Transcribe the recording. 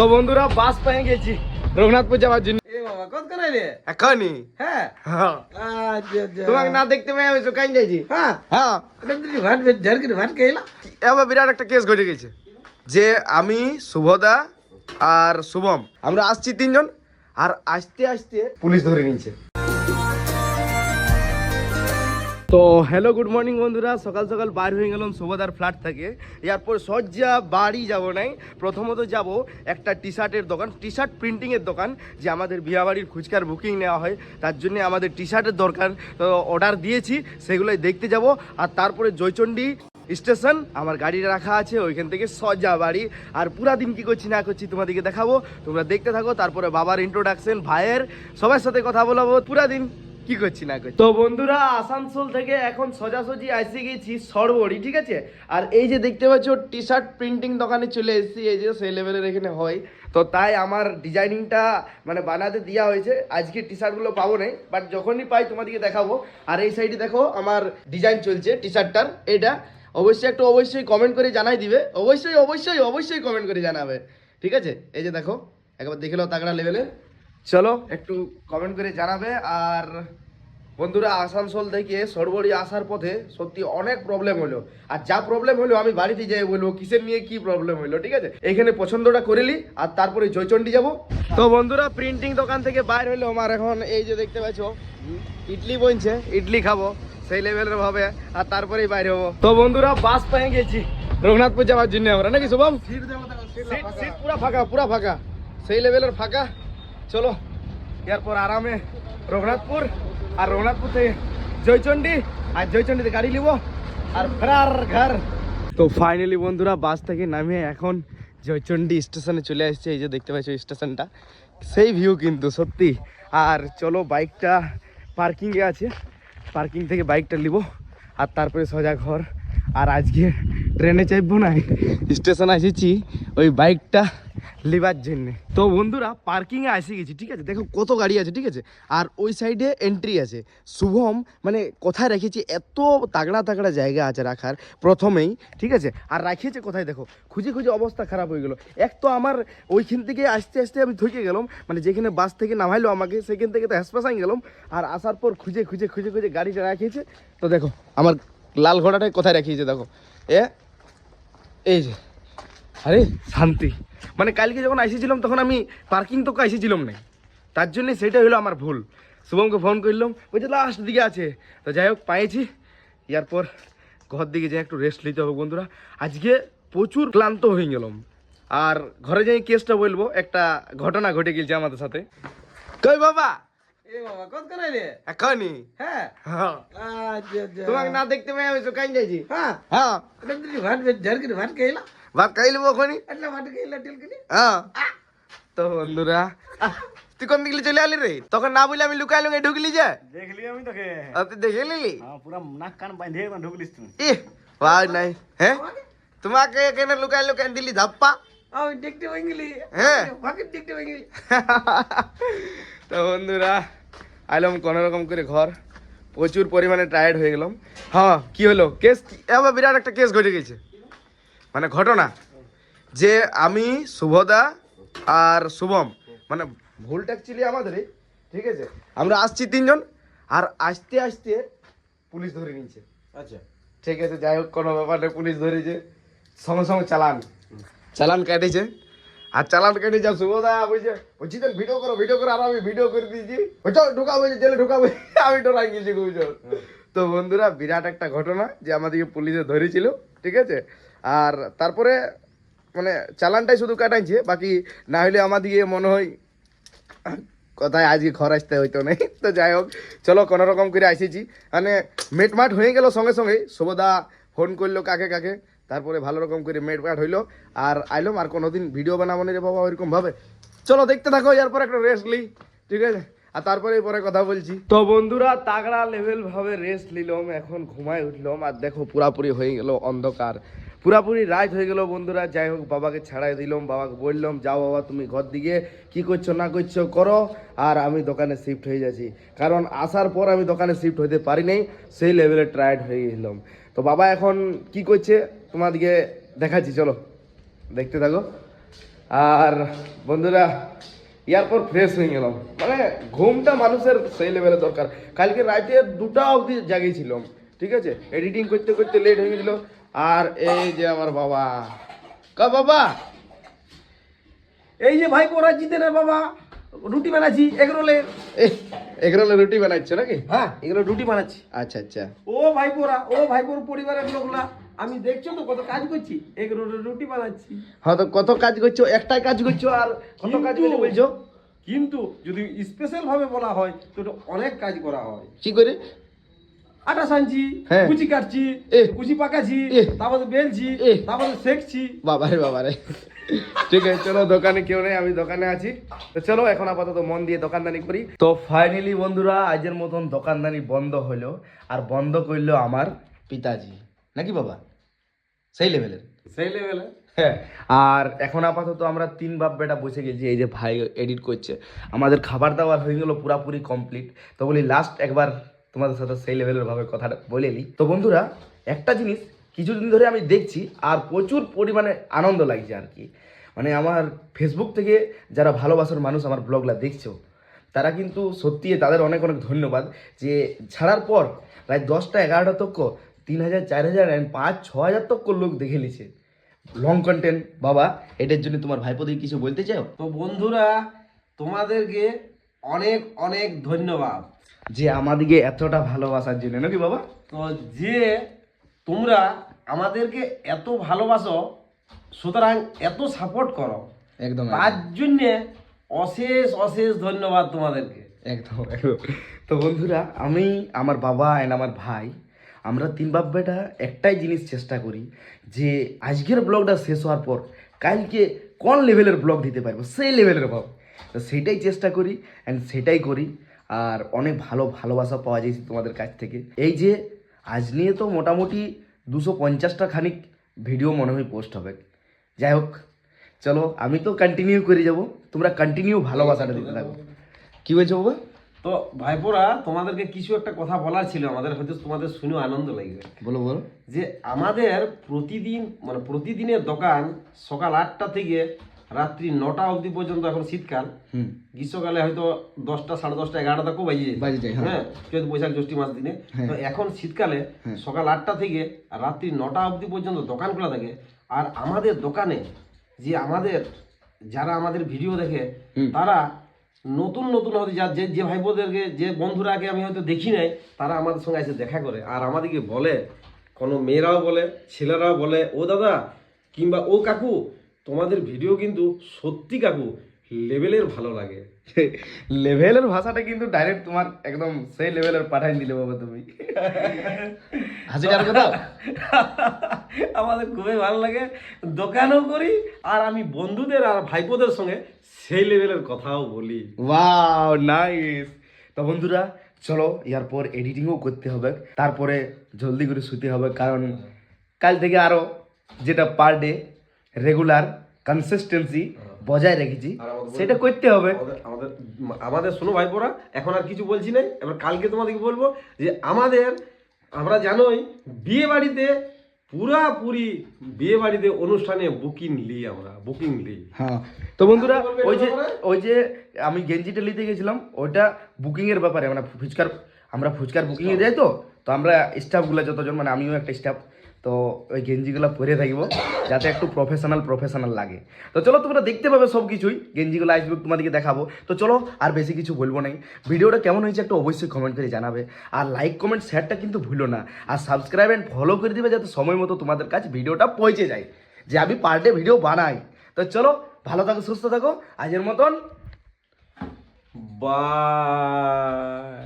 তো বন্ধুরা বাস পেয়ে গেছি। রঘুনাথপুর যাওয়ার জন্য। এখনই? হ্যাঁ। হ্যাঁ। আচ্ছা আচ্ছা। তোমাকে না দেখতে পেয়ে আমি যাইছি হ্যাঁ। হ্যাঁ। এবার বিরাট একটা কেস ঘটে গেছে। যে আমি শুভদা আর শুভম আমরা আসছি তিনজন আর আসতে আসতে পুলিশ ধরে নিয়েছে। তো হ্যালো গুড মর্নিং বন্ধুরা। সকাল সকাল বার হয়ে গেলাম শুভদার ফ্ল্যাট থেকে। এরপর সজ্জা বাড়ি যাব নাই। প্রথমত যাব একটা টি শার্টের দোকান। টি শার্ট প্রিন্টিংয়ের দোকান, যে আমাদের বিয়াবাড়ির খুচকার বুকিং নেওয়া হয়। তার জন্য আমাদের টি শার্টের দরকার অর্ডার দিয়েছি, সেগুলোই দেখতে যাব। আর তারপরে জয়চণ্ডী স্টেশন, আমার গাড়ি রাখা আছে, ওইখান থেকে সজ্জা বাড়ি। আর পুরা দিন কি করছি না করছি তোমাদেরকে দেখাবো। তোমরা দেখতে থাকো, তারপরে বাবার ইন্ট্রোডাকশন ভাইয়ের সবার সাথে কথা বলাবো, পুরা দিন। কি করছি, না করছি? তো বন্ধুরা, আসানসোল থেকে এখন সোজাসুজি আসে গেছি সরবড়ি, ঠিক আছে? আর এই যে দেখতে পাচ্ছ টি শার্ট প্রিন্টিং দোকানে চলে এসেছি, এই যে সেই লেভেলের এখানে হয়। তো তাই আমার ডিজাইনিংটা মানে বানাতে দেওয়া হয়েছে। আজকে টি শার্টগুলো পাবো নাই বাট যখনই পাই তোমাদেরকে দেখাবো। আর এই সাইডে দেখো, আমার ডিজাইন চলছে টি শার্টটার এটা অবশ্যই একটু অবশ্যই কমেন্ট করে জানাই দিবে। অবশ্যই অবশ্যই অবশ্যই কমেন্ট করে জানাবে। ঠিক আছে? এই যে দেখো, একবার দেখে নাও তাগড়া লেভেলের চলো। একটু কমেন্ট করে জানাবে। আর বন্ধুরা আসানসোল থেকে সরবড়ি আসার পথে সত্যি অনেক প্রবলেম হলো। আর যা প্রবলেম হলো আমি বাড়িতে যাই বলব কিসের নিয়ে কি প্রবলেম হলো ঠিক আছে? এখানে পছন্দটা করে নি আর তারপরে জয়চণ্ডী যাব। তো বন্ধুরা প্রিন্টিং দোকান থেকে বাইর হলো আমার এখন এই যে দেখতে পাচ্ছ ইডলি বনছে ইডলি খাব সেই লেভেলের ভাবে আর তারপরেই বাইর হব। তো বন্ধুরা বাস পেয়ে গেছি রঘুনাথপুর যাওয়ার জন্য আমরা নাকি শুভম? সিট পুরা ফাঁকা পুরা ফাঁকা সেই লেভেলের ফাঁকা। চলো, এরপর আরামে রঘুনাথপুর, আর রঘুনাথপুর থেকে জয়চণ্ডী, আর জয়চণ্ডীতে গাড়ি নিব, আর ফেরার ঘর। তো ফাইনালি বন্ধুরা, বাস থেকে নামে এখন জয়চণ্ডী স্টেশনে চলে আসছে, এই যে দেখতে পাচ্ছ স্টেশনটা। সেই ভিউ কিন্তু, সত্যি। আর চলো বাইকটা পার্কিংয়ে আছে। পার্কিং থেকে বাইকটা নিব, আর তারপরে সোজা ঘর। আর আজকে ট্রেনে চাইব না, স্টেশন এসেছি ওই বাইকটা লিবার জন্যে। তো বন্ধুরা পার্কিংয়ে এসে গেছি, ঠিক আছে? দেখো কত গাড়ি আছে, ঠিক আছে? আর ওই সাইডে এন্ট্রি আছে। শুভম মানে কোথায় রেখেছি? এত তাগড়া তাগড়া জায়গা আছে রাখার, প্রথমেই, ঠিক আছে? আর রাখিয়েছে কোথায় দেখো? খুঁজে খুঁজে অবস্থা খারাপ হয়ে গেলো। এক তো আমার ওইখান থেকে আসতে আসতে আমি থকে গেলাম মানে যেখানে বাস থেকে নামাইলো আমাকে, সেখান থেকে তো হাসপাতাল গেলাম। আর আসার পর খুঁজে খুঁজে খুঁজে খুঁজে গাড়িটা রাখিয়েছে। তো দেখো, আমার লাল ঘোড়াটাই কোথায় রাখিয়েছে দেখো? এ, এই যে। আরে শান্তি। মানে কালকে যখন এসেছিলাম তখন আমি পার্কিং তো এসেছিলাম না তার জন্যে সেটাই হলো আমার ভুল। শুভমকে ফোন করলাম বলছে লাস্ট দিকে আছে। তো যাই হোক পাইছি। এরপর ঘর দিকে যাই একটু রেস্ট নিতে হবে বন্ধুরা। আজকে প্রচুর ক্লান্ত হয়ে গেলাম। আর ঘরে যাই কেসটা বলব একটা ঘটনা ঘটে গেছে আমাদের সাথে। কই বাবা? এ বাবা কত করে রে এখনই? হ্যাঁ। হ্যাঁ। আচ্ছা আচ্ছা। তোমাকে না দেখতে পেয়ে আমি চুকাই যাইছি হ্যাঁ। হ্যাঁ। করে ভাট খেলা ভাত খাই লিব ওখানে হ্যাঁ তো বন্ধুরা তুই কোন দিকে চলে আলি রে? তখন না বলে আমি লুকাই লুকাই ঢুকলি যে? দেখলি আমি তোকে? তুই দেখে নিলি? হ্যাঁ, পুরা নাক কান বাঁধে ঢুকলিস তুই। ই ভাই নাই। হ্যাঁ তোমাকে কেন লুকাই লুকাই দিলি ধাপ্পা? তো বন্ধুরা আইলাম কোনোরকম করে ঘর। প্রচুর পরিমাণে টায়ার্ড হয়ে গেলাম। হ্যাঁ কি হলো? কেস এবার বিরাট একটা কেস ঘটে গেছে। মানে ঘটনা যে আমি শুভদা আর শুভম মানে ভুলটা অ্যাকচুয়ালি আমাদেরই ঠিক আছে? আমরা আসছি তিনজন আর আসতে আসতে পুলিশ ধরে নিয়েছে। আচ্ছা। ঠিক আছে যাই হোক কোনো ব্যাপার পুলিশ ধরেছে সঙ্গে সঙ্গে চালান। চালান কেটেছে। আর চালান কেটে যা শুভদা বলছে বলছি তো ভিডিও করো ভিডিও করো আর আমি ভিডিও করে দিয়েছি। ওইটা ঢুকাবো জেলে ঢুকাবো আমি ডরাই গেছি বুঝছ? তো বন্ধুরা বিরাট একটা ঘটনা যে আমাদেরকে পুলিশে ধরেছিল ঠিক আছে? আর তারপরে মানে চালানটাই শুধু কাটাইছে, বাকি না হলে আমাদেরকে মনে হয়, কোথায় আজকে ঘর আসতে হইতো না। তো যাই হোক, চলো কোনো রকম করে আসেছি। মানে মেটমাট হয়ে গেল সঙ্গে সঙ্গে। শুভদা ফোন করল কাকে কাকে, তারপরে ভালো রকম করে মেটমাট হইল। আর আইলাম আর কোনোদিন ভিডিও বানাবো না রে বাবা, ওইরকম ভাবে। চলো দেখতে থাকো, এরপর একটা রেস্ট লি, ঠিক আছে? আর তারপরে পরে কথা বলছি। তো বন্ধুরা, তাগড়া লেভেল ভাবে রেস্ট নিলাম, এখন ঘুমায় উঠলাম। আর দেখো, পুরাপুরি হয়ে গেল অন্ধকার। পুরাপুরি রাত হয়ে গেল বন্ধুরা, যাই হোক, বাবাকে ছাড়াই দিলাম, বাবাকে বললাম, যাও বাবা, তুমি ঘর দিকে, কি করছ, না করছ, করো। আর আমি দোকানে শিফট হয়ে যাচ্ছি। কারণ আসার পর আমি দোকানে শিফট হতে পারি নাই, সেই লেভেলে টায়ার্ড হয়ে গেলাম। তো বাবা এখন কি করছে, তোমাদেরকে দেখাচ্ছি, চলো, দেখতে থাকো। আর বন্ধুরা এরপর ফ্রেশ হয়ে গেলাম। মানে ঘুমটা মানুষের সেই লেভেলে দরকার। কালকে রাতে দুটা অবধি জাগিয়েছিলাম, ঠিক আছে? এডিটিং করতে করতে লেট হয়ে গেছিল। আর এই যে আমার বাবা। কা বাবা? এই যে ভাই কোরা জিতে রে বাবা রুটি বানাচ্ছি এগরোলের এগুলো রুটি বানাচ্ছ নাকি? হ্যাঁ এগুলো রুটি বানাচ্ছি। আচ্ছা আচ্ছা। ও ভাই ভাইপোরা ও ভাই ভাইপোর পরিবারের লোকরা আমি দেখছ তো কত কাজ করছি এগরোলের রুটি বানাচ্ছি। হ্যাঁ তো কত কাজ করছ একটাই কাজ করছ আর কত কাজ করছ বলছো? কিন্তু যদি স্পেশাল ভাবে বলা হয় তো অনেক কাজ করা হয়। কি করে? আটা সানছি হ্যাঁ। কুচি কাটছি। কুচি পাকাছি। তারপরে বেলছি। তারপরে সেকছি বাবারে বাবারে। ঠিক আছে চলো দোকানে কেউ নেই আমি দোকানে আছি। তো চলো এখন আপাতত মন দিয়ে দোকানদানি করি। তো ফাইনালি বন্ধুরা আজের মতন দোকানদানি বন্ধ হলো আর বন্ধ করল আমার পিতাজি। নাকি বাবা? সেই লেভেলের সেই লেভেলে হ্যাঁ আর এখন আপাতত আমরা তিন বাপ বেটা বসে গেছি এই যে ভাই এডিট করছে। আমাদের খাবার দাবার হয়ে গেলো পুরাপুরি কমপ্লিট তো বলি লাস্ট একবার তোমাদের সাথে সেই লেভেলের ভাবে কথাটা বলে নিই। তো বন্ধুরা, একটা জিনিস কিছুদিন ধরে আমি দেখছি আর প্রচুর পরিমাণে আনন্দ লাগছে আর কি। মানে আমার ফেসবুক থেকে যারা ভালোবাসার মানুষ আমার ব্লগলা দেখছ, তারা কিন্তু সত্যি তাদের অনেক অনেক ধন্যবাদ যে ছাড়ার পর প্রায় দশটা এগারোটা তক্ক তিন হাজার চার হাজার and পাঁচ ছ হাজার তক্ক লোক দেখে নিছে লং কন্টেন্ট বাবা, এটার জন্য তোমার ভাইপোদের কিছু বলতে চাও? তো বন্ধুরা, তোমাদেরকে অনেক অনেক ধন্যবাদ। যে আমাদেরকে এতটা ভালোবাসার জন্য নাকি বাবা? তো যে তোমরা আমাদেরকে এত ভালোবাসো সুতরাং এত সাপোর্ট করো একদম তার জন্যে অশেষ অশেষ ধন্যবাদ তোমাদেরকে। একদম একদম। তো বন্ধুরা আমি আমার বাবা অ্যান্ড আমার ভাই আমরা তিন বাপ বেটা একটাই জিনিস চেষ্টা করি যে আজকের ব্লগটা শেষ হওয়ার পর কালকে কোন লেভেলের ব্লগ দিতে পারব? সেই লেভেলের ভাব। তো সেটাই চেষ্টা করি অ্যান্ড সেটাই করি। আর অনেক ভালো ভালোবাসা পাওয়া যায় তোমাদের কাছ থেকে। এই যে আজ নিয়ে তো মোটামুটি দুশো পঞ্চাশটা খানিক ভিডিও মনে হয় পোস্ট হবে। যাই হোক চলো আমি তো কন্টিনিউ করে যাব। তোমরা কন্টিনিউ ভালোবাসাটা দিতে থাকো কি বলছো বাবা? তো ভাইপোরা তোমাদেরকে কিছু একটা কথা বলার ছিল আমাদের হয়তো তোমাদের শুনেও আনন্দ লাগবে। বলো বলো। যে আমাদের প্রতিদিন মানে প্রতিদিনের দোকান সকাল আটটা থেকে রাত্রি নটা অবধি পর্যন্ত এখন শীতকাল। হুম। গ্রীষ্মকালে হয়তো দশটা সাড়ে দশটা এগারোটা কেউ বাজে যায়। হ্যাঁ। হ্যাঁ চৈত বৈশাখ জ্যৈষ্ঠী মাস দিনে। হ্যাঁ। তো এখন শীতকালে হ্যাঁ। সকাল আটটা থেকে রাত্রি নটা অবধি পর্যন্ত দোকান খোলা থাকে। আর আমাদের দোকানে যে আমাদের যারা আমাদের ভিডিও দেখে তারা নতুন নতুন হয়তো যা যে যে ভাই বোনদেরকে যে বন্ধুরাকে আমি হয়তো দেখি নাই তারা আমাদের সঙ্গে এসে দেখা করে। আর আমাদেরকে বলে কোনো মেয়েরাও বলে ছেলেরাও বলে ও দাদা কিংবা ও কাকু তোমাদের ভিডিও কিন্তু সত্যি কাকু লেভেলের ভালো লাগে। লেভেলের ভাষাটা কিন্তু ডাইরেক্ট তোমার একদম সেই লেভেলের পাঠাই দিলে বাবা তুমি। হাসি কার কথা? আমাদের খুবই ভালো লাগে। দোকানও করি আর আমি বন্ধুদের আর ভাইপোদের সঙ্গে সেই লেভেলের কথাও বলি। ওয়াও নাইস তো বন্ধুরা চলো এরপর এডিটিংও করতে হবে। তারপরে জলদি করে শুতে হবে কারণ কাল থেকে আরও যেটা পার ডে রেগুলার কনসিস্টেন্সি বজায় রেখেছি। সেটা করতে হবে। আমাদের আমাদের শোনো ভাইপোরা এখন আর কিছু বলছি না এবার কালকে তোমাদেরকে বলব যে আমাদের আমরা জানোই বিয়ে বাড়িতে পুরাপুরি বিয়ে বাড়িতে অনুষ্ঠানে বুকিং নিই আমরা বুকিং নিই। হ্যাঁ। তো বন্ধুরা ওই যে ওই যে আমি গেঞ্জিটা নিতে গেছিলাম ওইটা বুকিং এর ব্যাপারে মানে ফুচকার আমরা ফুচকার বুকিং এ যাই তো? তো আমরা স্টাফগুলো যতজন মানে আমিও একটা স্টাফ তো ওই গেঞ্জিগুলো পরে থাকব, যাতে একটু প্রফেশনাল প্রফেশনাল লাগে। তো চলো তোমরা দেখতে পাবে সব কিছুই গেঞ্জিগুলো আসবে, তোমাদেরকে দেখাবো। তো চলো আর বেশি কিছু বলব নাই ভিডিওটা কেমন হয়েছে একটু অবশ্যই কমেন্ট করে জানাবে। আর লাইক কমেন্ট শেয়ারটা কিন্তু ভুলো না। আর সাবস্ক্রাইব অ্যান্ড ফলো করে দিবে যাতে সময় মতো তোমাদের কাছে ভিডিওটা পৌঁছে যায়। যে আমি পার ডে ভিডিও বানাই। তো চলো, ভালো থাকো, সুস্থ থাকো। আজের মতন বাই